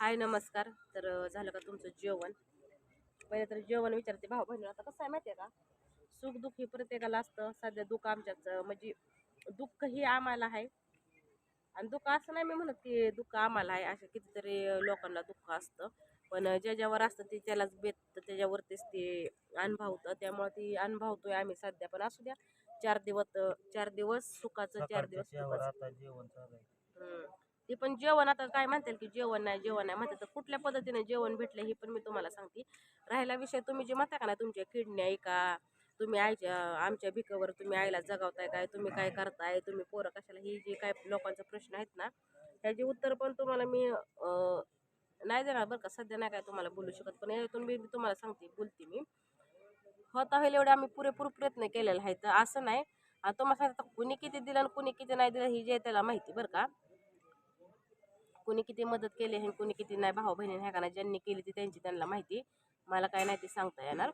हाय नमस्कार. तर झालं का तुमचं जेवण? पहिले तर जेवण विचारते. भाऊ बहिणी आता कसं आहे माहिती आहे का? सुख दुःख हे प्रत्येकाला असतं. सध्या दुःख आमच्याच म्हणजे दुःख ही आम्हाला आहे. आणि दुःख असं नाही मी म्हणत की दुःख आम्हाला आहे. अशा कितीतरी लोकांना दुःख असतं. पण अं, ज्याच्यावर असतं ते त्यालाच बेततं त्याच्यावरतीच ते अनुभवतं. त्यामुळे ती अनुभवतोय आम्ही सध्या. पण असू द्या चार दिवस चार दिवस सुखाचं चार दिवस जेवण. ते पण जेवण आता काय म्हणतील की जेवण नाही जेवण नाही म्हणतात. तर कुठल्या पद्धतीने जेवण भेटलं हे पण मी तुम्हाला सांगते. राहिला विषय तुम्ही जे म्हणता का ना तुमच्या किडण्या ऐका तुम्ही आईच्या आमच्या भिकावर तुम्ही आईला जगावताय काय तुम्ही काय करताय तुम्ही पोरं कशाला ही जे काय लोकांचा प्रश्न आहेत ना ह्याचे उत्तर पण तुम्हाला मी नाही देणार बरं का सध्या नाही काय तुम्हाला बोलू शकत. पण यातून मी तुम्हाला सांगते बोलते मी. होता होईल एवढे आम्ही पुरेपूर प्रयत्न केलेला आहे तर असं नाही. तुम्हाला सांगता कुणी किती दिलं आणि कुणी किती नाही दिलं ही जे त्याला माहिती बरं का. कुणी किती मदत केली आहे कुणी किती नाही भाऊ बहिणी ह्या का नाही ज्यांनी केली ती त्यांची त्यांना माहिती. मला काय नाही ते सांगता येणार.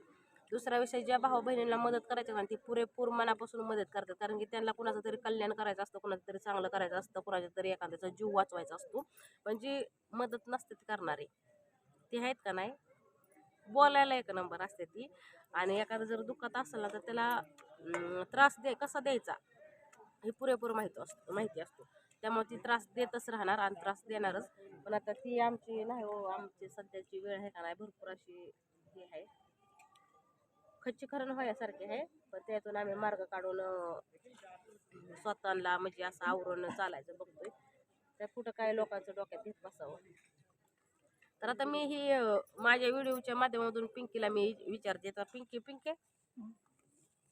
दुसरा विषय ज्या भाऊ बहिणींना मदत करायची ना ती पुरेपूर मनापासून मदत करतात. कारण की त्यांना कुणाचं तरी कल्याण करायचं असतं कुणाचं तरी चांगलं करायचं असतं कुणाच्या तरी एखाद्याचा जीव वाचवायचा असतो. पण जी मदत नसते ती करणारी ती आहेत का नाही? बोलायला एक नंबर असते ती. आणि एखादं जर दुःखात असेल ना तर त्याला त्रास दे कसा द्यायचा? हे पुरेपूर माहिती असतो माहिती असतो. त्यामुळे ती त्रास देतच राहणार आणि त्रास देणारच. पण आता ती आमची नाही हो आमची सध्याची वेळ आहे का नाही भरपूर अशी हे आहे. खच्चीकरण व्हायसारखे आहे पण त्यातून आम्ही मार्ग काढून स्वतःला म्हणजे असं आवरून चालायचं बघतोय. त्या कुठं काय लोकांचं डोक्यात घेत बसावं. तर आता मी ही माझ्या व्हिडिओच्या माध्यमातून पिंकीला मी विचारते तर पिंकी पिंके?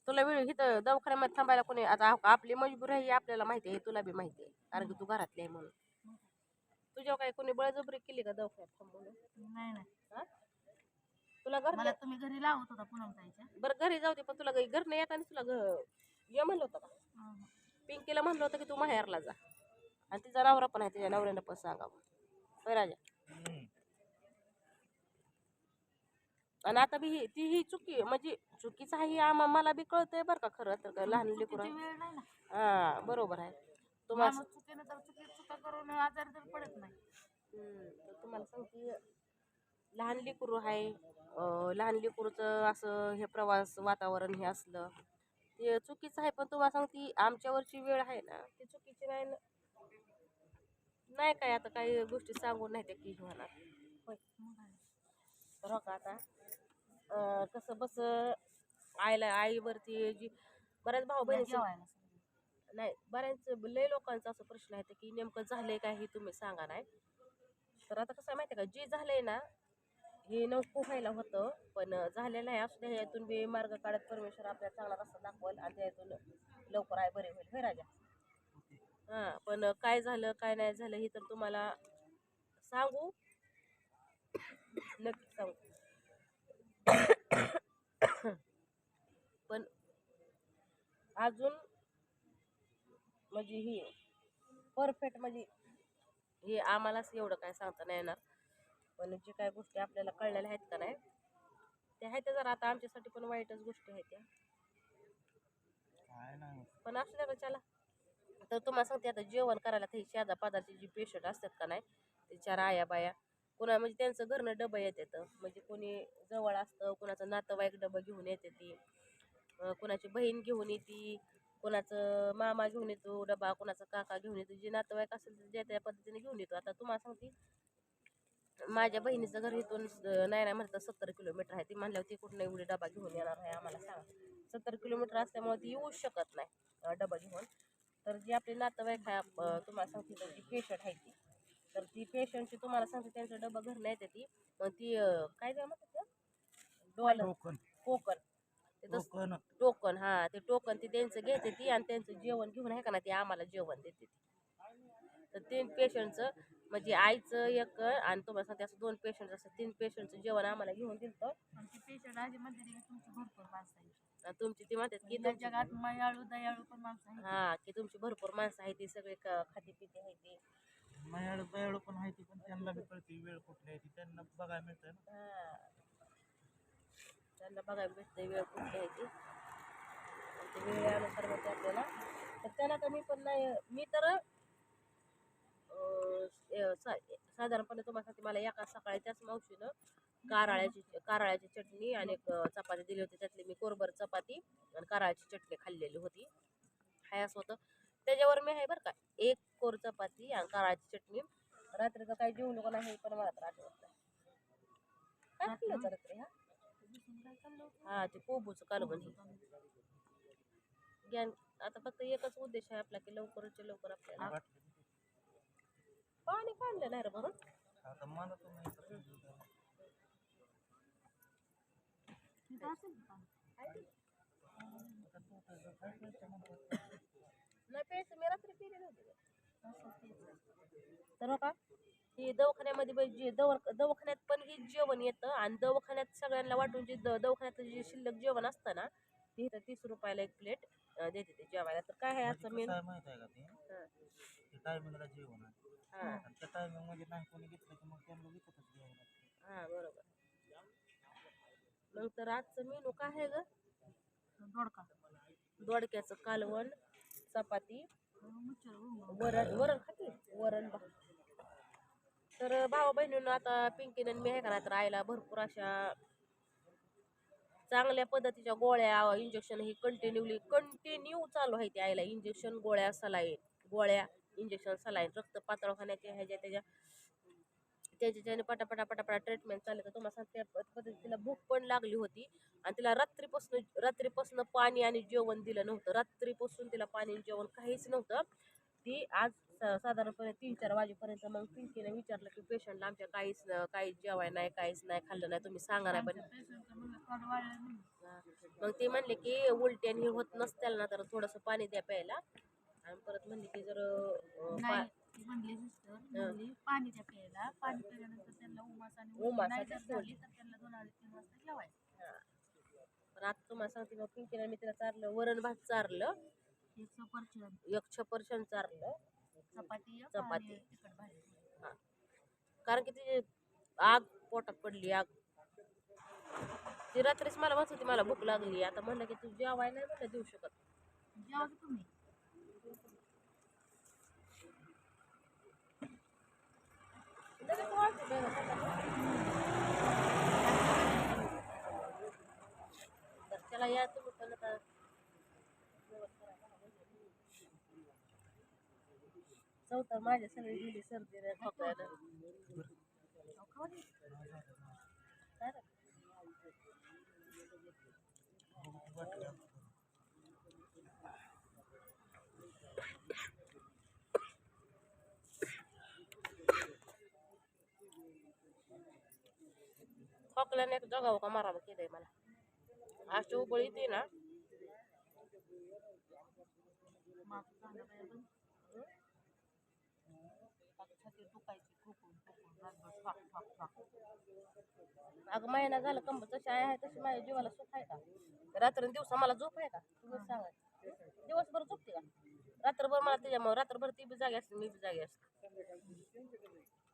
तुला वेळ इथं दवाखान्यामध्ये थांबायला कोणी आता आप- आपली मजबुरी आहे आपल्याला माहिती आहे तुला बी माहिती आहे कारण की तू घरातली आहे म्हणून. तुझ्या काय कोणी बळजबरी केली का दवाखान्यात थांबवलं नाही नाही. हा? तुला घर मला तुम्ही घरी लावत होता पुन्हा जायच्या. बरं घरी जाऊ दे पण तुला घरी घर नाही येताना तुला घ ये म्हणलं होतं का? पिंकीला म्हणलं होतं की तू माहेरला जा. आणि तिचा नवरा पण आहे तिच्या नवऱ्यानं पण सांगावं. होय राजा? आणि आता बी ही- ती ही चुकी म्हणजे चुकीचं आहे हे आम्हा मला बी कळतंय बरं का खरं तर लहान लेकरं. चुकीची वेळ नाही ना. हा बरोबर आहे. तुम्हाला माणूस चुकीनं तर चुकी चुका करून आजारी तर पडत नाही. हम्म, तर तुम्हाला सांगते लहान लेकरू आहे अं, लहान लेकरूचं असं हे प्रवास वातावरण हे असलं ते चुकीचं आहे. पण तुम्हाला सांगते आमच्यावरची वेळ आहे ना ती चुकीची नाही ना. नाही काय आता काही गोष्टी सांगून नाही त्या की होणार होय तर हो का आता? कसं बस आईला आईवरती जी बऱ्याच भाऊ बहिणी नाही बऱ्याच लय लोकांचा असं प्रश्न आहे की नेमकं झालंय काय हे तुम्ही सांगा नाही. तर आता कसं माहिती आहे का? जे झालंय ना हे नको व्हायला होतं पण झालेलं आहे. असू द्या यातून बी मार्ग काढत परमेश्वर आपल्याला चांगला रस्ता दाखवल आणि त्यातून लवकर आहे बरे होईल. होय राजा? हां पण काय झालं काय नाही झालं हे तर तुम्हाला सांगू. नक्की सांगू. पण अजून म्हणजे ही परफेक्ट म्हणजे हे आम्हालाच एवढं काय सांगता नाही येणार. पण जे काय गोष्टी आपल्याला कळलेल्या आहेत का नाही त्या आहेत जरा आता आमच्यासाठी पण वाईटच गोष्टी आहेत त्या. पण असू द्या चला. तर तुम्हाला सांगते आता जेवण करायला ते शेजा पादाचे जे पेशंट असतात का नाही ते चार आया बाया कुणा म्हणजे त्यांचं घरनं डबं येतात. म्हणजे कोणी जवळ असतं कुणाचं नातेवाईक डबं घेऊन येते ती. कुणाची बहीण घेऊन येते कुणाचं मामा घेऊन येतो डबा कोणाचा काका घेऊन येतो. जे नातेवाईक असेल ते ज्या त्या पद्धतीने घेऊन येतो. आता तुम्हाला सांगते माझ्या बहिणीचं घर इथून नाही नाही म्हणतात सत्तर किलोमीटर आहे. ती म्हणल्यावर ती कुठं एवढी डबा घेऊन येणार आहे आम्हाला सांगा. सत्तर किलोमीटर असल्यामुळे ती येऊ शकत नाही डबा घेऊन. तर जे आपली नातेवाईक आहे तुम्हाला सांगते तर ती पेशंट आहे ती. तर ती पेशंटची तुम्हाला सांगते त्यांचं डबा घरनं येते ती. मग ती अं, काय काय म्हणतात डॉलर टोकन. कोकण. ते तसं टोकन. टोकन हा ते टोकन ते त्यांचं घेते ती आणि त्यांचं जेवण घेऊन आहे का ना ते आम्हाला जेवण देते ती. तर तीन पेशंटचं म्हणजे आईचं एक आणि तुम्हाला सांगते असं दोन पेशंट असं तीन पेशंटचं जेवण आम्हाला घेऊन दिलं पेशंट म्हणते की तुमची भरपूर माणसं आहे आणि तुमची ती म्हणतात की या तुमची जगात मायाळू दयाळू पण माणसं आहे हा की तुमची भरपूर माणसं आहे ती सगळे क- खाती पिती आहे ती. माझ्याकडे दयाळू पण आहे ती पण त्यांना बी कळते. वेळ कुठली आहे ती? त्यांना बघायला मिळतं ना. हा. त्यांना बघायला भेटते वेळ कुठली आहे ती. आणि ते वेळेनुसार मग आपल्याला. तर मी पण नाही मी तर अं, सा साधारणपणे तुम्हाला सांगते मला एका सकाळी त्याच मावशीनं कारळ्याची कारळ्याची चटणी आणि एक अं, चपाती दिली होती. त्यातली मी कोरभर चपाती आणि कारळ्याची चटणी खाल्लेली होती. हाय असं होतं. त्याच्यावर मी आहे बरं का एक कोर चपाती आणि कारळाची चटणी. रात्रीचं काही जेवू नको नाही पण मला तर आठवत नाही. काय होतं रात्री हा? हा ते पोबूचं कालवण हे. ज्ञान आता फक्त एकच उद्देश आहे आपला की लवकरच्या लवकर आपल्याला पाणी काढलं नाही रे भरून आता मला तर नाही तर तर मी रात्री पिले नव्हते असं. तर हो का हे दवाखान्यामध्ये जे दवा दवाखान्यात पण हे जेवण येतं आणि दवाखान्यात सगळ्यांना वाटून जे द- दवाखान्यात जे शिल्लक जेवण असतं ना ते इथं तीस रुपयाला एक प्लेट देते ते जेवायला. तर काय आहे आजचं कसं मेनू माहीत आहे का ते? टायमिंगला जेवण आहे. हां. आणि त्या टायमिंगमध्ये नाही कोणी घेतलं की मग त्यांना विकतच घ्यावं लागतं. हां बरोबर. मग तर आजचं मेनू काय आहे ग? दोडका. दोडक्याचं कालवण चपाती. वरण वरण खाते? वरण तर भावा बहिणीनं आता पिंकीनं मी आहे का नाही तर आईला भरपूर अशा चांगल्या पद्धतीच्या गोळ्या इंजेक्शन ही कंटिन्यूली कंटिन्यू चालू आहे ते आईला. इंजेक्शन गोळ्या सलाईन गोळ्या इंजेक्शन सलाईन रक्त पातळखान्याचे ह्याच्या त्याच्या त्याच्याने पटापटा पटापटा ट्रीटमेंट चालली तर तुम्हाला सांगते त्या पद- पद्धतीने तिला भूक पण लागली होती. आणि तिला रात्रीपासून रात्रीपासून पाणी आणि जेवण दिलं नव्हतं. रात्रीपासून तिला पाणी आणि जेवण काहीच नव्हतं. ती आज साधारणपणे तीन चार वाजेपर्यंत मग पिंकीने विचारलं की पेशंटला आमच्या काहीच न- काहीच जेवाय नाही काहीच नाही खाल्लं नाही तुम्ही सांगा नाही पण. मग ते म्हणले की उलटी आणि हे होत नसत्याल ना तर थोडंसं पाणी द्या प्यायला. आणि परत म्हणले की जर म्हणली सिस्टर म्हणली पाणी द्या प्यायला. पाणी प्यायल्यानंतर त्यांना उमास आणि उमास नाही जर. झाली तर त्यांना दोन अडीच तीन वाजता हा. पण आता तुम्हाला सांगते मग पिंकीने मी तिला चारलं वरण भात चारलं. एक सफरचंद. एक चारलं. चपाती एक चपाती. आणि तिखट भाजी. कारण की तिची आग पोटात पडली आग. ती रात्रीच मला म्हणत होती मला भूक लागली. आता म्हणलं की तू जेवाय नाही म्हणलं देऊ शकत. जेवा की तुम्ही लगेच वाळते बरं, सकाळी. तर त्याला या तुम्ही पण आता चौथर माझ्या सगळी गेली सर्दी रे. खोकल्यानं अहो, खाऊ दे. काय रे? वाटलं. खोकल्याने एक जगाव का मारावं केलंय मला. अशी उबळी येते ना. अगं महिना झाला कंब तशी आहे तशी माझ्या जीवाला सुख आहे का? रात्र दिवसा मला झोप आहे का? तुम्ही सांगा. दिवसभर झोपते का? रात्रभर मला त्याच्यामुळे रात्रभर ती बी जागी असते मी बी जागी असते.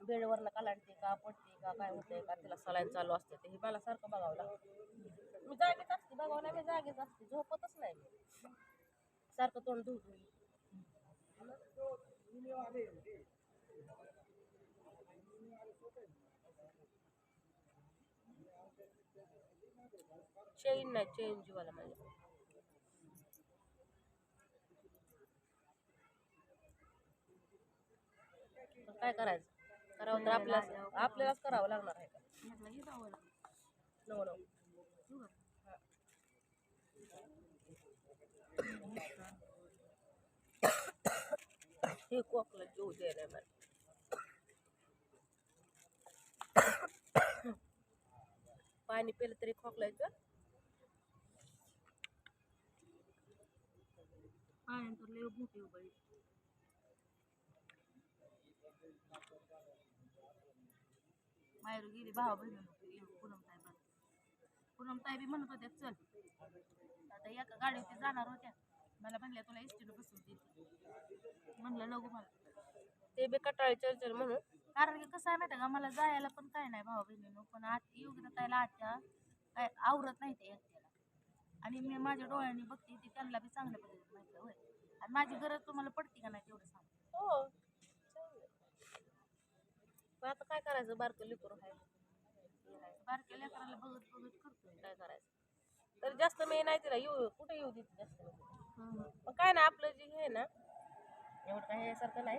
बेडवरनं कालांडते का पडते का काय होतंय का तिला सलाईन चालू असते ते हे मला सारखं बघावं लागतं. मी जागेच असते बघावं नाही मी जागेच असते झोपतच नाही मी. सारखं तोंड धुत चेन नाही चेन जीवाला माझ्या काय करायचं? करावं तर आपल्याला आपल्यालाच करावं लागणार आहे का? म्हटलं हे जावं लागलं. नव नव येऊ का? हे कोकला जीव दे नाही मला पाणी पिलं तरी खोकलायचं? पाण्यानंतर लय भूक येऊ बाई. बाहेर गेली भावा बहिणी पूनम ताई बघ पूनम ताई बी म्हणत होत्या चल आता एका गाडीवरती जाणार होत्या. मला म्हणल्या तुला एसटीनं बसून देते. म्हणलं नको मला. ते बी कटाळी चलचल म्हणून. कारण की कसं आहे माहिती का मला जायला पण काय नाही भावा बहिणीनं पण आत योग्य ताईला आत्या काय आवरत नाही ते एकट्याला. आणि मी माझ्या डोळ्यांनी बघते ती त्यांना बी चांगल्या पद्धतीने माहिती होय. आणि माझी गरज तुम्हाला पडते का नाही तेवढं सांग. हो. आता काय करायचं? बारकं लिकूर आहे. बारक्या लेकराला बघत बघत करतोय. काय करायचं? तर जास्त मी नाही तिला. येऊ कुठे येऊ देते जास्त मी. पण काय ना आपलं जे हे आहे ना एवढं काय ह्यासारखं नाही.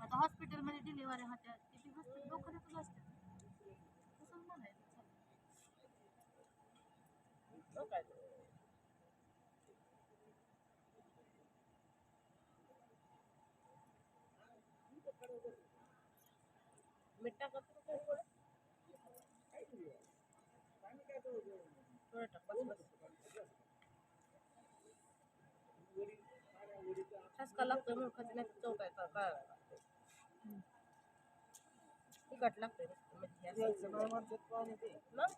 आता हॉस्पिटलमध्ये डिलिव्हरी होत्या. तिथे हॉस्पिटल डोक्यातच असते तसंच म्हणायचं. मग काय मीठ टाकत होतं का थोडं? थोडं टाक, बस, बस. ठसका लागतोय म्हणून खाते नाही तर चव काय तिखट मग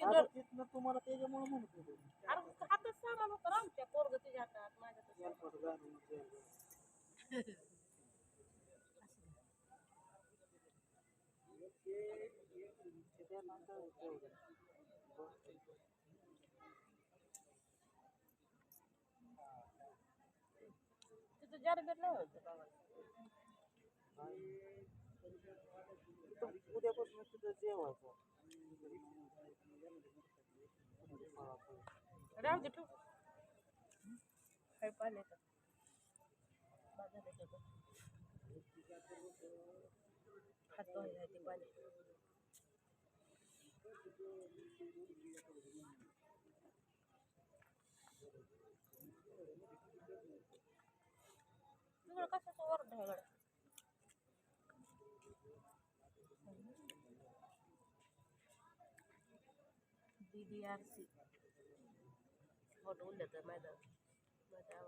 आता दोन- तिथनं तुम्हाला त्याच्यामुळे म्हणत होतो. अरे हातात सामान होतं आमच्या पोरग तुझ्या हातात माझ्या सामान. Airport airport. ते. तिथं जारबेट नाही होत उद्यापासून तिथं जेवायचं राहू दे ठेव काय पाणी येतं बाद झालं सगळं. हात धुवायला आहे ते पाणी तुला कशाचं ओरड आहे गड्या? DDRC फोटो उल्ले तर माझं माझ्या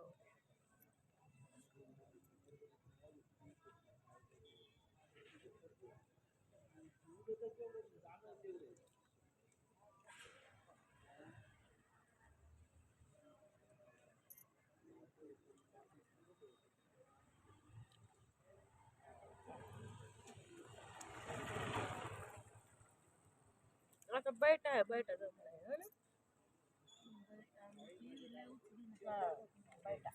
आता बैठ आहे बैठा हो हा, बैठा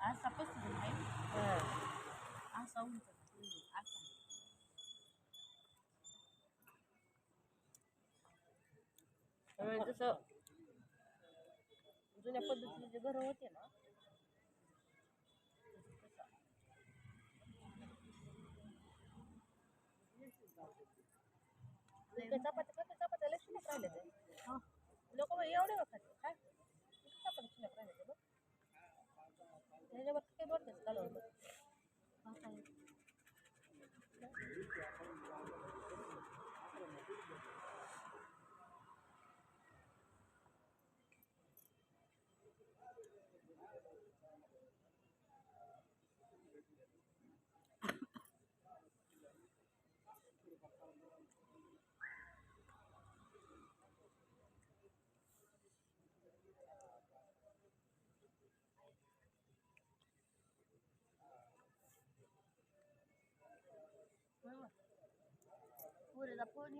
असा पसरून आहे हा. असा उंच असा जसं जुन्या पद्धतीचे जे घरं होते ना चपाती खाते चपात्या लय शिल्लक राहिले ते लोक मग एवढे खाते काय? चपाती शिल्लक राहिले ते बघ. त्याच्यावर काही बोलतेच कालवण la puedo ni.